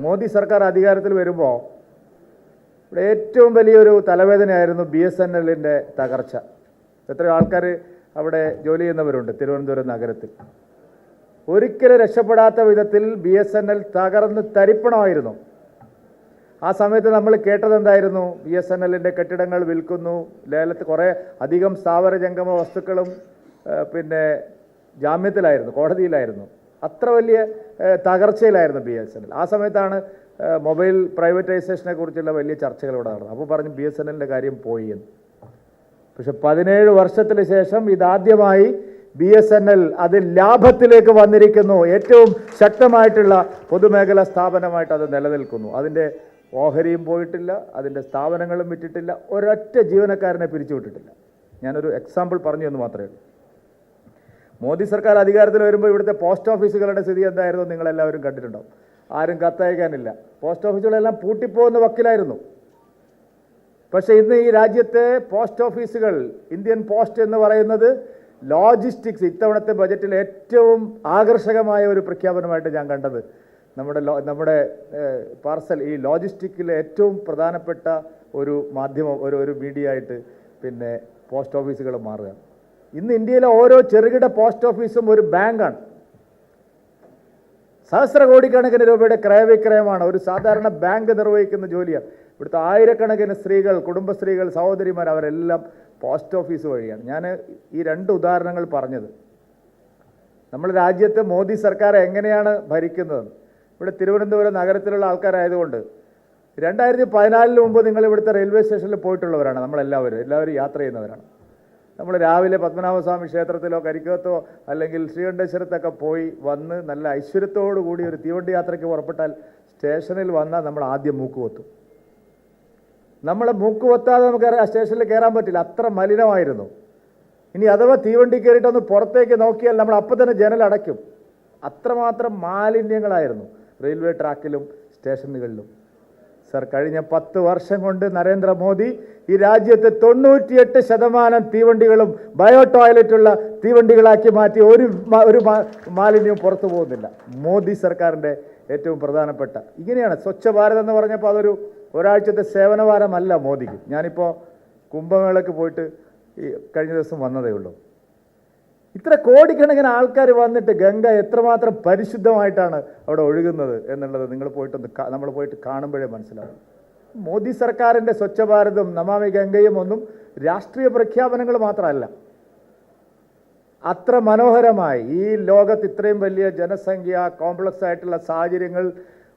മോദി സർക്കാർ അധികാരത്തിൽ വരുമ്പോൾ ഇവിടെ ഏറ്റവും വലിയൊരു തലവേദനയായിരുന്നു ബി എസ് എൻ എല്ലിന്റെ തകർച്ച. എത്രയോ ആൾക്കാർ അവിടെ ജോലി ചെയ്യുന്നവരുണ്ട് തിരുവനന്തപുരം നഗരത്തിൽ. ഒരിക്കലും രക്ഷപ്പെടാത്ത വിധത്തിൽ ബി എസ് എൻ എൽ തകർന്ന് തരിപ്പണമായിരുന്നു. ആ സമയത്ത് നമ്മൾ കേട്ടത് എന്തായിരുന്നു? ബി എസ് എൻ എല്ലിന്റെ കെട്ടിടങ്ങൾ വിൽക്കുന്നു ലേലത്ത് കുറേ അധികം സ്ഥാവര ജംഗമ വസ്തുക്കളും പിന്നെ ജാമ്യത്തിലായിരുന്നു കോടതിയിലായിരുന്നു. അത്ര വലിയ തകർച്ചയിലായിരുന്നു ബി എസ് എൻ എൽ ആ സമയത്താണ് മൊബൈൽ പ്രൈവറ്റൈസേഷനെ കുറിച്ചുള്ള വലിയ ചർച്ചകൾ ഇവിടെ നടന്നത്. അപ്പോൾ പറഞ്ഞു ബി എസ് എൻ എല്ലിന്റെ കാര്യം പോയി എന്ന്. പക്ഷെ പതിനേഴ് വർഷത്തിന് ശേഷം ഇതാദ്യമായി ബി എസ് എൻ എൽ അത് ലാഭത്തിലേക്ക് വന്നിരിക്കുന്നു. ഏറ്റവും ശക്തമായിട്ടുള്ള പൊതുമേഖലാ സ്ഥാപനമായിട്ട് അത് നിലനിൽക്കുന്നു. അതിന്റെ ഓഹരിയും പോയിട്ടില്ല അതിന്റെ സ്ഥാപനങ്ങളും വിറ്റിട്ടില്ല ഒരൊറ്റ ജീവനക്കാരനെ പിരിച്ചുവിട്ടിട്ടില്ല. ഞാനൊരു എക്സാമ്പിൾ പറഞ്ഞു എന്ന് മാത്രമേ ഉള്ളൂ. മോദി സർക്കാർ അധികാരത്തിൽ വരുമ്പോൾ ഇവിടുത്തെ പോസ്റ്റ് ഓഫീസുകളുടെ സ്ഥിതി എന്തായിരുന്നു നിങ്ങളെല്ലാവരും കണ്ടിട്ടുണ്ടാവും. ആരും കത്തയക്കാനില്ല. പോസ്റ്റ് ഓഫീസുകളെല്ലാം പൂട്ടിപ്പോകുന്ന വക്കിലായിരുന്നു. പക്ഷേ ഇന്ന് ഈ രാജ്യത്തെ പോസ്റ്റ് ഓഫീസുകൾ ഇന്ത്യൻ പോസ്റ്റ് എന്ന് പറയുന്നത് ലോജിസ്റ്റിക്സ് ഇത്തവണത്തെ ബജറ്റിൽ ഏറ്റവും ആകർഷകമായ ഒരു പ്രഖ്യാപനമായിട്ട് ഞാൻ കണ്ടത്. നമ്മുടെ നമ്മുടെ പാർസൽ ഈ ലോജിസ്റ്റിക്കിലെ ഏറ്റവും പ്രധാനപ്പെട്ട ഒരു മാധ്യമം ഒരു ഒരു മീഡിയ ആയിട്ട് പിന്നെ പോസ്റ്റ് ഓഫീസുകൾ മാറുക ഇന്ന് ഇന്ത്യയിലെ ഓരോ ചെറുകിട പോസ്റ്റ് ഓഫീസും ഒരു ബാങ്കാണ്. സഹസ്ര കോടിക്കണക്കിന് രൂപയുടെ ക്രയവിക്രയമാണ് ഒരു സാധാരണ ബാങ്ക് നിർവഹിക്കുന്ന ജോലിയാണ്. ഇവിടുത്തെ ആയിരക്കണക്കിന് സ്ത്രീകൾ കുടുംബശ്രീകൾ സഹോദരിമാർ അവരെല്ലാം പോസ്റ്റ് ഓഫീസ് വഴിയാണ്. ഞാൻ ഈ രണ്ട് ഉദാഹരണങ്ങൾ പറഞ്ഞത്. നമ്മൾ രാജ്യത്ത് മോദി സർക്കാർ എങ്ങനെയാണ് ഭരിക്കുന്നത്? ഇവിടെ തിരുവനന്തപുരം നഗരത്തിലുള്ള ആൾക്കാരായതുകൊണ്ട് രണ്ടായിരത്തി പതിനാലിന് മുമ്പ് നിങ്ങൾ ഇവിടുത്തെ റെയിൽവേ സ്റ്റേഷനിൽ പോയിട്ടുള്ളവരാണ് നമ്മളെല്ലാവരും. എല്ലാവരും യാത്ര ചെയ്യുന്നവരാണ്. നമ്മൾ രാവിലെ പത്മനാഭസ്വാമി ക്ഷേത്രത്തിലോ കരിക്കകത്തോ അല്ലെങ്കിൽ ശ്രീകണ്ഠേശ്വരത്തൊക്കെ പോയി വന്ന് നല്ല ഐശ്വര്യത്തോടു കൂടി ഒരു തീവണ്ടി യാത്രയ്ക്ക് പുറപ്പെട്ടാൽ സ്റ്റേഷനിൽ വന്നാൽ നമ്മൾ ആദ്യം മൂക്ക് കൊത്തും. നമ്മൾ മൂക്ക് കൊത്താതെ നമുക്ക് ആ സ്റ്റേഷനിൽ കയറാൻ പറ്റില്ല. അത്ര മലിനമായിരുന്നു. ഇനി അഥവാ തീവണ്ടി കയറിയിട്ടൊന്ന് പുറത്തേക്ക് നോക്കിയാൽ നമ്മൾ അപ്പം തന്നെ ജനലടയ്ക്കും അത്രമാത്രം മാലിന്യങ്ങളായിരുന്നു. റെയിൽവേ ട്രാക്കിലും സ്റ്റേഷനുകളിലും. സർ കഴിഞ്ഞ പത്ത് വർഷം കൊണ്ട് നരേന്ദ്രമോദി ഈ രാജ്യത്തെ തൊണ്ണൂറ്റിയെട്ട് ശതമാനം തീവണ്ടികളും ബയോ ടോയ്ലറ്റുള്ള തീവണ്ടികളാക്കി മാറ്റി ഒരു ഒരു മാലിന്യവും പുറത്തു പോകുന്നില്ല. മോദി സർക്കാരിന്റെ ഏറ്റവും പ്രധാനപ്പെട്ട ഇങ്ങനെയാണ് സ്വച്ഛ ഭാരത് എന്ന് പറഞ്ഞപ്പോൾ അതൊരു ഒരാഴ്ചത്തെ സേവനവാരമല്ല മോദിക്ക്. ഞാനിപ്പോൾ കുംഭമേളയ്ക്ക് പോയിട്ട് ഈ കഴിഞ്ഞ ദിവസം വന്നതേ ഉള്ളൂ. ഇത്ര കോടിക്കണക്കിന് ആൾക്കാർ വന്നിട്ട് ഗംഗ എത്രമാത്രം പരിശുദ്ധമായിട്ടാണ് അവിടെ ഒഴുകുന്നത് എന്നുള്ളത് നിങ്ങൾ പോയിട്ടൊന്ന് നമ്മൾ പോയിട്ട് കാണുമ്പോഴേ മനസ്സിലാവും. മോദി സർക്കാരിന്റെ സ്വച്ഛ ഭാരതും നമാമി ഗംഗയും ഒന്നും രാഷ്ട്രീയ പ്രഖ്യാപനങ്ങൾ മാത്രമല്ല. അത്ര മനോഹരമായി ഈ ലോകത്ത് ഇത്രയും വലിയ ജനസംഖ്യ കോംപ്ലക്സ് ആയിട്ടുള്ള സാഹചര്യങ്ങൾ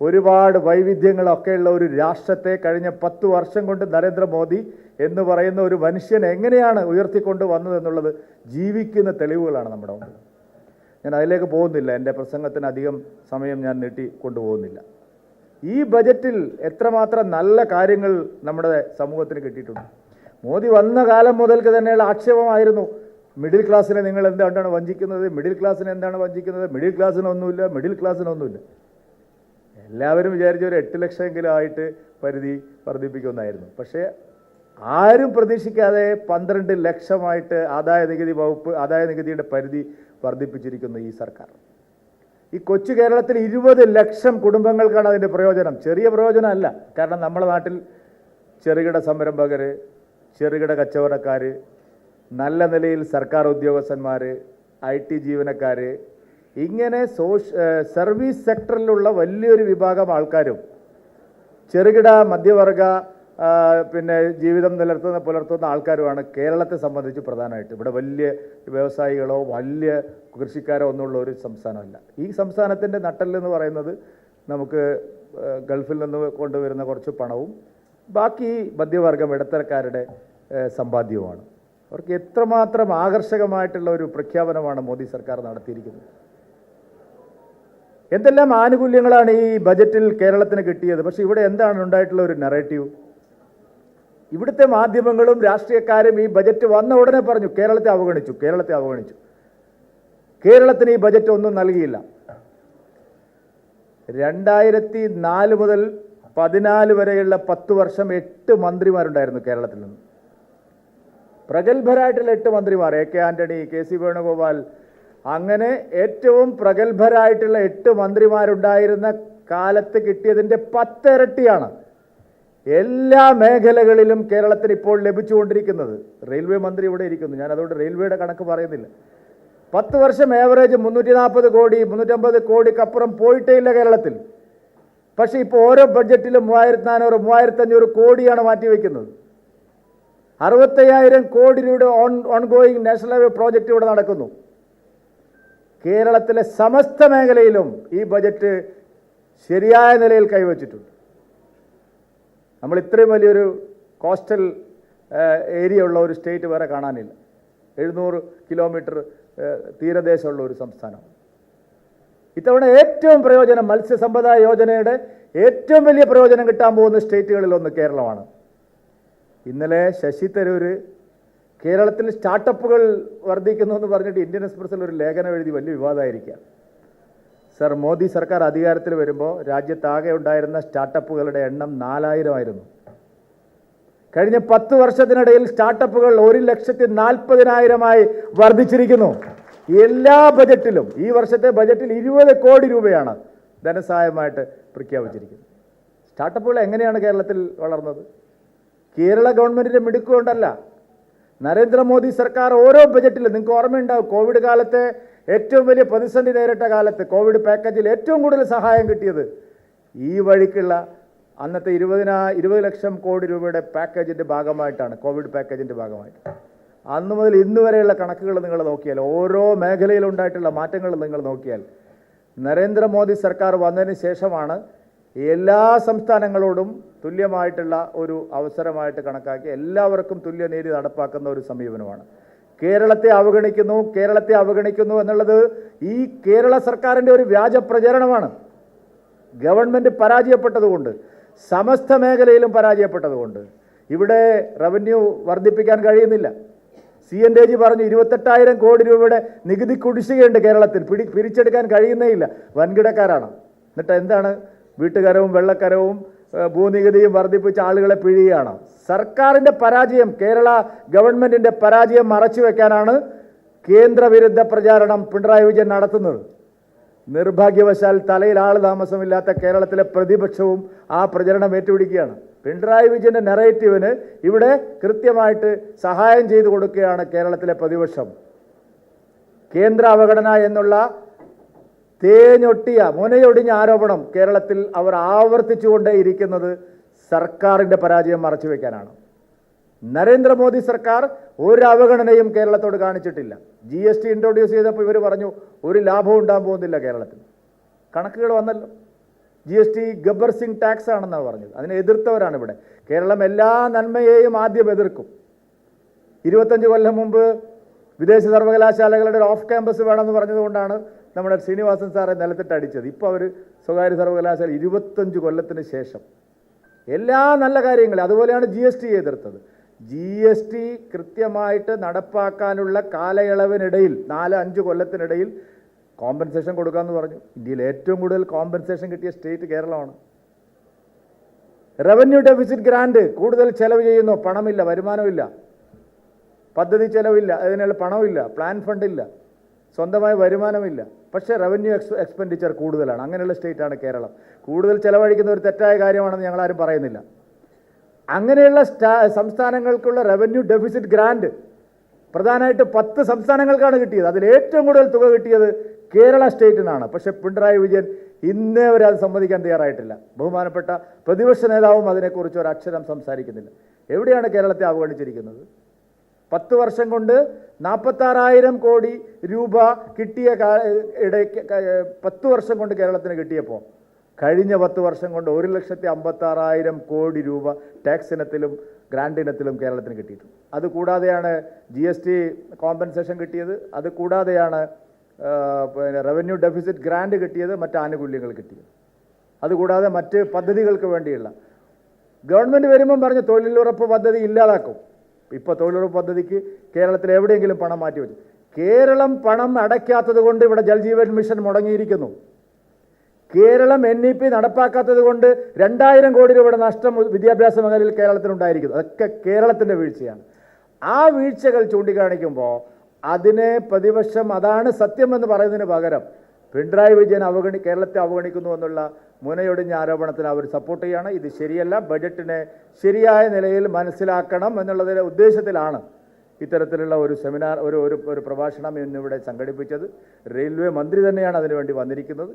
ഒരുപാട് വൈവിധ്യങ്ങളൊക്കെയുള്ള ഒരു രാഷ്ട്രത്തെ കഴിഞ്ഞ പത്ത് വർഷം കൊണ്ട് നരേന്ദ്രമോദി എന്ന് പറയുന്ന ഒരു മനുഷ്യൻ എങ്ങനെയാണ് ഉയർത്തിക്കൊണ്ട് വന്നത് എന്നുള്ളത് ജീവിക്കുന്ന തെളിവുകളാണ് നമ്മുടെ മുമ്പിൽ. ഞാൻ അതിലേക്ക് പോകുന്നില്ല. എന്റെ പ്രസംഗത്തിന് അധികം സമയം ഞാൻ നീട്ടി കൊണ്ടുപോകുന്നില്ല ഈ ബജറ്റിൽ എത്രമാത്രം നല്ല കാര്യങ്ങൾ നമ്മുടെ സമൂഹത്തിന് കിട്ടിയിട്ടുണ്ട്. മോദി വന്ന കാലം മുതൽക്ക് തന്നെയുള്ള ആക്ഷേപമായിരുന്നു. മിഡിൽ ക്ലാസ്സിനെ നിങ്ങൾ എന്താണ് വഞ്ചിക്കുന്നത്? മിഡിൽ ക്ലാസ്സിനെ എന്താണ് വഞ്ചിക്കുന്നത്? Middle ക്ലാസ്സിനൊന്നുമില്ല middle ക്ലാസ്സിനൊന്നുമില്ല. എല്ലാവരും വിചാരിച്ച ഒരു എട്ട് ലക്ഷമെങ്കിലും ആയിട്ട് പരിധി വർദ്ധിപ്പിക്കുമെന്നായിരുന്നു. പക്ഷേ ആരും പ്രതീക്ഷിക്കാതെ പന്ത്രണ്ട് ലക്ഷമായിട്ട് ആദായ നികുതി വകുപ്പ് ആദായ നികുതിയുടെ പരിധി വർദ്ധിപ്പിച്ചിരിക്കുന്നു ഈ സർക്കാർ. ഈ കൊച്ചു കേരളത്തിൽ ഇരുപത് ലക്ഷം കുടുംബങ്ങൾക്കാണ് അതിന്റെ പ്രയോജനം. ചെറിയ പ്രയോജനമല്ല. കാരണം നമ്മുടെ നാട്ടിൽ ചെറുകിട സംരംഭകർ ചെറുകിട കച്ചവടക്കാർ നല്ല നിലയിൽ സർക്കാർ ഉദ്യോഗസ്ഥന്മാർ ഐ ടി ജീവനക്കാർ ഇങ്ങനെ സോഷ്യ സർവീസ് സെക്ടറിലുള്ള വലിയൊരു വിഭാഗം ആൾക്കാരും ചെറുകിട മധ്യവർഗ പിന്നെ ജീവിതം നിലർത്തുന്ന പുലർത്തുന്ന ആൾക്കാരുമാണ് കേരളത്തെ സംബന്ധിച്ച് പ്രധാനമായിട്ട്. ഇവിടെ വലിയ വ്യവസായികളോ വലിയ കൃഷിക്കാരോ ഒന്നുമുള്ള ഒരു സംസ്ഥാനമല്ല. ഈ സംസ്ഥാനത്തിന്റെ നട്ടലെന്ന് പറയുന്നത് നമുക്ക് ഗൾഫിൽ നിന്ന് കൊണ്ടുവരുന്ന കുറച്ച് പണവും ബാക്കി മധ്യവർഗം ഇടത്തരക്കാരുടെ സമ്പാദ്യവുമാണ്. അവർക്ക് എത്രമാത്രം ആകർഷകമായിട്ടുള്ള ഒരു പ്രഖ്യാപനമാണ് മോദി സർക്കാർ നടത്തിയിരിക്കുന്നത്. എന്തെല്ലാം ആനുകൂല്യങ്ങളാണ് ഈ ബജറ്റിൽ കേരളത്തിന് കിട്ടിയത്? പക്ഷേ ഇവിടെ എന്താണ് ഉണ്ടായിട്ടുള്ള ഒരു നെറേറ്റീവ് ഇവിടുത്തെ മാധ്യമങ്ങളും രാഷ്ട്രീയക്കാരും ഈ ബജറ്റ് വന്ന ഉടനെ പറഞ്ഞു കേരളത്തെ അവഗണിച്ചു കേരളത്തെ അവഗണിച്ചു. കേരളത്തിന് ഈ ബജറ്റ് ഒന്നും നൽകിയില്ല. രണ്ടായിരത്തി നാല് മുതൽ പതിനാല് വരെയുള്ള പത്ത് വർഷം എട്ട് മന്ത്രിമാരുണ്ടായിരുന്നു കേരളത്തിൽ നിന്ന്. പ്രഗത്ഭരായിട്ടുള്ള എട്ട് മന്ത്രിമാർ A K Antony K C Venugopal അങ്ങനെ ഏറ്റവും പ്രഗത്ഭരായിട്ടുള്ള എട്ട് മന്ത്രിമാരുണ്ടായിരുന്ന കാലത്ത് കിട്ടിയതിന്റെ പത്തിരട്ടിയാണ് എല്ലാ മേഖലകളിലും കേരളത്തിന് ഇപ്പോൾ ലഭിച്ചുകൊണ്ടിരിക്കുന്നത്. റെയിൽവേ മന്ത്രി ഇവിടെ ഇരിക്കുന്നു. ഞാൻ അതുകൊണ്ട് റെയിൽവേയുടെ കണക്ക് പറയുന്നില്ല. പത്ത് വർഷം ഏവറേജ് മുന്നൂറ്റി നാൽപ്പത് കോടി മുന്നൂറ്റമ്പത് കോടിക്കപ്പുറം പോയിട്ടേ ഇല്ല കേരളത്തിൽ. പക്ഷേ ഇപ്പോൾ ഓരോ ബഡ്ജറ്റിലും മൂവായിരത്തി നാനൂറ് മൂവായിരത്തി അഞ്ഞൂറ് കോടിയാണ് മാറ്റിവെക്കുന്നത്. അറുപത്തയ്യായിരം കോടി രൂപയുടെ on ongoing national highway project ഇവിടെ നടക്കുന്നു. കേരളത്തിലെ സമസ്ത മേഖലയിലും ഈ ബജറ്റ് ശരിയായ നിലയിൽ കൈവച്ചിട്ടുണ്ട്. നമ്മൾ ഇത്രയും വലിയൊരു കോസ്റ്റൽ ഏരിയ ഉള്ള ഒരു സ്റ്റേറ്റ് വേറെ കാണാനില്ല. എഴുന്നൂറ് കിലോമീറ്റർ തീരദേശമുള്ള ഒരു സംസ്ഥാനം. ഇത്തവണ ഏറ്റവും പ്രയോജനം മത്സ്യസമ്പദ യോജനയുടെ ഏറ്റവും വലിയ പ്രയോജനം കിട്ടാൻ പോകുന്ന സ്റ്റേറ്റുകളിലൊന്ന് കേരളമാണ്. ഇന്നലെ ശശി തരൂര് കേരളത്തിൽ സ്റ്റാർട്ടപ്പുകൾ വർദ്ധിക്കുന്നു എന്ന് പറഞ്ഞിട്ട് ഇന്ത്യൻ എക്സ്പ്രസ്സിൽ ഒരു ലേഖനം എഴുതി വലിയ വിവാദമായിരിക്കാം സർ മോദി സർക്കാർ അധികാരത്തിൽ വരുമ്പോൾ രാജ്യത്താകെ ഉണ്ടായിരുന്ന സ്റ്റാർട്ടപ്പുകളുടെ എണ്ണം നാലായിരമായിരുന്നു കഴിഞ്ഞ പത്ത് വർഷത്തിനിടയിൽ സ്റ്റാർട്ടപ്പുകൾ ഒരു ലക്ഷത്തി നാൽപ്പതിനായിരമായി വർദ്ധിച്ചിരിക്കുന്നു. എല്ലാ ബജറ്റിലും ഈ വർഷത്തെ ബജറ്റിൽ ഇരുപത് കോടി രൂപയാണ് ധനസഹായമായിട്ട് പ്രഖ്യാപിച്ചിരിക്കുന്നത്. സ്റ്റാർട്ടപ്പുകൾ എങ്ങനെയാണ് കേരളത്തിൽ വളർന്നത്? കേരള ഗവൺമെന്റിന്റെ മിടുക്കുകൊണ്ടല്ല നരേന്ദ്രമോദി സർക്കാർ ഓരോ ബജറ്റിലും നിങ്ങൾക്ക് ഓർമ്മയുണ്ടാവും കോവിഡ് കാലത്തെ ഏറ്റവും വലിയ പ്രതിസന്ധി നേരിട്ട കാലത്ത് കോവിഡ് പാക്കേജിൽ ഏറ്റവും കൂടുതൽ സഹായം കിട്ടിയത് ഈ വഴിക്കുള്ള അന്നത്തെ ഇരുപതിനാ ഇരുപത് ലക്ഷം കോടി രൂപയുടെ പാക്കേജിന്റെ ഭാഗമായിട്ടാണ് കോവിഡ് പാക്കേജിന്റെ ഭാഗമായിട്ട്. അന്ന് മുതൽ ഇന്ന് വരെയുള്ള കണക്കുകൾ നിങ്ങൾ നോക്കിയാൽ ഓരോ മേഖലയിലുണ്ടായിട്ടുള്ള മാറ്റങ്ങൾ നിങ്ങൾ നോക്കിയാൽ നരേന്ദ്രമോദി സർക്കാർ വന്നതിന് ശേഷമാണ് എല്ലാ സംസ്ഥാനങ്ങളോടും തുല്യമായിട്ടുള്ള ഒരു അവസരമായിട്ട് കണക്കാക്കി എല്ലാവർക്കും തുല്യനീതി നടപ്പാക്കുന്ന ഒരു സമീപനമാണ്. കേരളത്തെ അവഗണിക്കുന്നു കേരളത്തെ അവഗണിക്കുന്നു എന്നുള്ളത് ഈ കേരള സർക്കാരിന്റെ ഒരു വ്യാജ പ്രചരണമാണ്. ഗവൺമെന്റ് പരാജയപ്പെട്ടതുകൊണ്ട് സമസ്ത മേഖലയിലും പരാജയപ്പെട്ടതുകൊണ്ട്. ഇവിടെ റവന്യൂ വർദ്ധിപ്പിക്കാൻ കഴിയുന്നില്ല. സി എൻ ജി പറഞ്ഞു ഇരുപത്തെട്ടായിരം കോടി രൂപയുടെ നികുതി കുടിശ്ശികയുണ്ട് കേരളത്തിൽ. പിടി പിരിച്ചെടുക്കാൻ കഴിയുന്നേയില്ല. വൻകിടക്കാരാണ്. എന്നിട്ട് എന്താണ് വീട്ടുകരവും വെള്ളക്കരവും ഭൂനികുതിയും വർദ്ധിപ്പിച്ച ആളുകളെ പിഴിയുകയാണ്. സർക്കാരിന്റെ പരാജയം കേരള ഗവൺമെന്റിന്റെ പരാജയം മറച്ചു വെക്കാനാണ് കേന്ദ്രവിരുദ്ധ പ്രചാരണം പിണറായി വിജയൻ നടത്തുന്നത്. നിർഭാഗ്യവശാൽ തലയിൽ ആൾ താമസമില്ലാത്ത കേരളത്തിലെ പ്രതിപക്ഷവും ആ പ്രചരണം ഏറ്റുപിടിക്കുകയാണ്. പിണറായി വിജയന്റെ നെറേറ്റീവിന് ഇവിടെ കൃത്യമായിട്ട് സഹായം ചെയ്തു കൊടുക്കുകയാണ് കേരളത്തിലെ പ്രതിപക്ഷം. കേന്ദ്ര അവഗണന എന്നുള്ള തേഞ്ഞൊട്ടിയ മുനയൊടിഞ്ഞ ആരോപണം കേരളത്തിൽ അവർ ആവർത്തിച്ചുകൊണ്ടേയിരിക്കുന്നത് സർക്കാരിന്റെ പരാജയം മറച്ചു വയ്ക്കാനാണ് നരേന്ദ്രമോദി സർക്കാർ ഒരു അവഗണനയും കേരളത്തോട് കാണിച്ചിട്ടില്ല. ജി എസ് ടി ഇൻട്രൊഡ്യൂസ് ചെയ്തപ്പോൾ ഇവർ പറഞ്ഞു ഒരു ലാഭവും ഉണ്ടാകാൻ പോകുന്നില്ല കേരളത്തിൽ. കണക്കുകൾ വന്നല്ലോ. G S T Gabbar Singh tax ആണെന്നാണ് പറഞ്ഞത്. അതിനെ എതിർത്തവരാണ് ഇവിടെ. കേരളം എല്ലാ നന്മയെയും ആദ്യം എതിർക്കും. ഇരുപത്തഞ്ച് കൊല്ലം മുമ്പ് വിദേശ സർവകലാശാലകളുടെ ഒരു ഓഫ് ക്യാമ്പസ് വേണമെന്ന് പറഞ്ഞതുകൊണ്ടാണ് നമ്മുടെ ശ്രീനിവാസൻ സാറെ നിലത്തിട്ട് അടിച്ചത്. ഇപ്പോൾ അവർ സ്വകാര്യ സർവകലാശാല ഇരുപത്തഞ്ച് കൊല്ലത്തിന് ശേഷം. എല്ലാ നല്ല കാര്യങ്ങളും അതുപോലെയാണ് ജി എസ് ടി എതിർത്തത്. ജി എസ് ടി കൃത്യമായിട്ട് നടപ്പാക്കാനുള്ള കാലയളവിനിടയിൽ നാല് അഞ്ച് കൊല്ലത്തിനിടയിൽ കോമ്പൻസേഷൻ കൊടുക്കാമെന്ന് പറഞ്ഞു. ഇന്ത്യയിൽ ഏറ്റവും കൂടുതൽ കോമ്പൻസേഷൻ കിട്ടിയ സ്റ്റേറ്റ് കേരളമാണ്. റവന്യൂ ഡെഫിസിറ്റ് ഗ്രാൻഡ് കൂടുതൽ ചെലവ് ചെയ്യുന്നു. പണമില്ല വരുമാനമില്ല. പദ്ധതി ചെലവില്ല അതിനുള്ള പണമില്ല പ്ലാൻ ഫണ്ടില്ല സ്വന്തമായ വരുമാനമില്ല. പക്ഷേ റവന്യൂ എക്സ് എക്സ്പെൻഡിച്ചർ കൂടുതലാണ്. അങ്ങനെയുള്ള സ്റ്റേറ്റാണ് കേരളം. കൂടുതൽ ചിലവഴിക്കുന്ന ഒരു തെറ്റായ കാര്യമാണെന്ന് ഞങ്ങളാരും പറയുന്നില്ല. അങ്ങനെയുള്ള സംസ്ഥാനങ്ങൾക്കുള്ള റവന്യൂ ഡെഫിസിറ്റ് ഗ്രാൻഡ് പ്രധാനമായിട്ട് പത്ത് സംസ്ഥാനങ്ങൾക്കാണ് കിട്ടിയത്. അതിൽ ഏറ്റവും കൂടുതൽ തുക കിട്ടിയത് കേരള സ്റ്റേറ്റിനാണ് പക്ഷേ പിണറായി വിജയൻ ഇന്നേ വരെ അത് സമ്മതിക്കാൻ തയ്യാറായിട്ടില്ല. ബഹുമാനപ്പെട്ട പ്രതിപക്ഷ നേതാവും അതിനെക്കുറിച്ച് ഒരു അക്ഷരം സംസാരിക്കുന്നില്ല. എവിടെയാണ് കേരളത്തെ അവഗണിച്ചിരിക്കുന്നത്? പത്ത് വർഷം കൊണ്ട് നാൽപ്പത്താറായിരം കോടി രൂപ കിട്ടിയ ഇടയ്ക്ക് പത്ത് വർഷം കൊണ്ട് കേരളത്തിന് കിട്ടിയപ്പോൾ കഴിഞ്ഞ പത്ത് വർഷം കൊണ്ട് ഒരു ലക്ഷത്തി അമ്പത്താറായിരം കോടി രൂപ ടാക്സ് ഇനത്തിലും ഗ്രാൻഡ് ഇനത്തിലും കേരളത്തിന് കിട്ടിയിട്ടുണ്ട് അത് കൂടാതെയാണ് ജി എസ് ടി കോമ്പൻസേഷൻ കിട്ടിയത്. അത് കൂടാതെയാണ് പിന്നെ റവന്യൂ ഡെഫിസിറ്റ് ഗ്രാൻഡ് കിട്ടിയത് മറ്റ് ആനുകൂല്യങ്ങൾ കിട്ടിയത്. അതുകൂടാതെ മറ്റ് പദ്ധതികൾക്ക് വേണ്ടിയുള്ള. ഗവൺമെന്റ് വരുമ്പം പറഞ്ഞ് തൊഴിലുറപ്പ് പദ്ധതി ഇല്ലാതാക്കും. ഇപ്പോൾ തൊഴിലുറപ്പ് പദ്ധതിക്ക് കേരളത്തിൽ എവിടെയെങ്കിലും പണം മാറ്റി വെച്ചു. കേരളം പണം അടയ്ക്കാത്തത് കൊണ്ട് ഇവിടെ ജൽജീവൻ മിഷൻ മുടങ്ങിയിരിക്കുന്നു. കേരളം എൻ ഇ പി നടപ്പാക്കാത്തത് കൊണ്ട് രണ്ടായിരം കോടി രൂപയുടെ നഷ്ടം വിദ്യാഭ്യാസ മേഖലയിൽ കേരളത്തിനുണ്ടായിരിക്കുന്നു. അതൊക്കെ കേരളത്തിന്റെ വീഴ്ചയാണ്. ആ വീഴ്ചകൾ ചൂണ്ടിക്കാണിക്കുമ്പോൾ അതിനെ പ്രതിപക്ഷം അതാണ് സത്യമെന്ന് പറയുന്നതിന് പകരം പിണറായി വിജയൻ അവഗണി കേരളത്തെ അവഗണിക്കുന്നു എന്നുള്ള മുനയൊടിഞ്ഞ ആരോപണത്തിന് അവർ സപ്പോർട്ട് ചെയ്യാണ്. ഇത് ശരിയല്ല. ബജറ്റിനെ ശരിയായ നിലയിൽ മനസ്സിലാക്കണം എന്നുള്ളതിന്റെ ഉദ്ദേശത്തിലാണ് ഇത്തരത്തിലുള്ള ഒരു സെമിനാർ ഒരു ഒരു പ്രഭാഷണം ഇന്നിവിടെ സംഘടിപ്പിച്ചത്. റെയിൽവേ മന്ത്രി തന്നെയാണ് അതിനുവേണ്ടി വന്നിരിക്കുന്നത്.